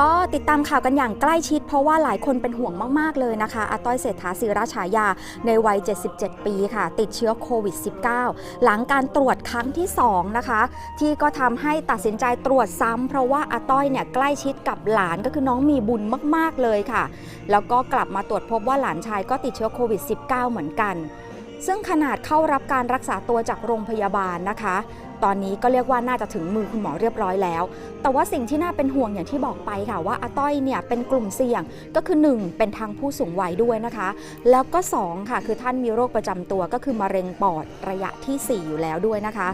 ก็ติดตามข่าวกันอย่างใกล้ชิด เพราะว่าหลายคนเป็นห่วงมาก ๆ เลยนะคะอาต้อยเศรษฐาศิราชายาในวัย 77 ปีค่ะ ติดเชื้อโควิด -19 หลังการตรวจครั้งที่ 2 นะคะ ที่ก็ทำให้ตัดสินใจตรวจซ้ำเพราะว่าอาต้อยเนี่ยใกล้ชิดกับหลานก็คือน้องมีบุญมาก ๆ เลยค่ะ แล้วก็กลับมาตรวจพบว่าหลานชายก็ติดเชื้อโควิด -19 เหมือนกัน ซึ่งขนาดเข้ารับการรักษาตัวจากโรงพยาบาลนะคะ ตอนนี้ก็เรียกว่าน่าจะถึงมือคุณหมอเรียบร้อยแล้ว แต่ว่าสิ่งที่น่าเป็นห่วงอย่างที่บอกไปค่ะว่าอาต้อยเนี่ยเป็นกลุ่มเสี่ยงก็คือ 1 เป็นทางผู้สูงวัยด้วยนะคะ แล้วก็ 2 ค่ะ คือท่านมีโรคประจำตัวก็คือมะเร็งปอดระยะทีสี่ 4 อยู่แล้วด้วยนะคะ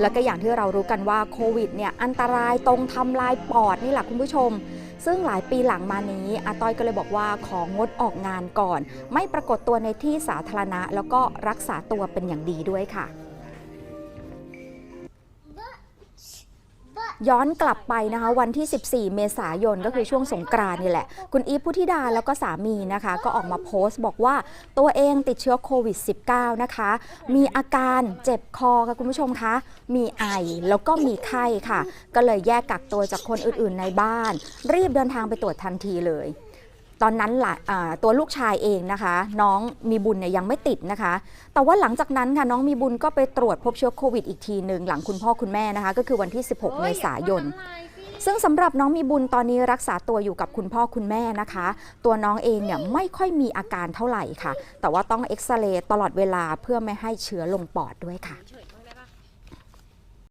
แล้วก็อย่างที่เรารู้กันว่าโควิดเนี่ยอันตรายตรงทำลายปอดนี่แหละคุณผู้ชมซึ่งหลายปีหลังมานี้อาต้อยก็เลยบอกว่าของงดออกงานก่อน ไม่ปรากฏตัวในที่สาธารณะ แล้วก็รักษาตัวเป็นอย่างดีด้วยค่ะ ย้อนกลับไปนะคะวันที่ 14 เมษายนก็คือช่วงสงกรานนี่แหละ คุณอีฟพุทธิดาแล้วก็สามีนะคะ ก็ออกมาโพสต์บอกว่าตัวเองติดเชื้อโควิด -19 นะคะ มีอาการเจ็บคอค่ะคุณผู้ชมคะ มีไอแล้วก็มีไข้ค่ะ ก็เลยแยกกักตัวจากคนอื่นๆในบ้าน รีบเดินทางไปตรวจทันทีเลย ตอนนั้นล่ะอ่าตัวลูกชายเองนะคะ น้องมีบุญเนี่ยยังไม่ติดนะคะ แต่ว่าหลังจากนั้นค่ะน้องมีบุญก็ไปตรวจพบเชื้อโควิดอีกทีหนึ่งหลังคุณพ่อคุณแม่นะคะ ก็คือวันที่ 16 เมษายน ซึ่งสำหรับน้องมีบุญตอนนี้รักษาตัวอยู่กับคุณพ่อคุณแม่นะคะ ตัวน้องเองเนี่ยไม่ค่อยมีอาการเท่าไหร่ค่ะ แต่ว่าต้องเอ็กซเรย์ตลอดเวลาเพื่อไม่ให้เชื้อลงปอดด้วยค่ะ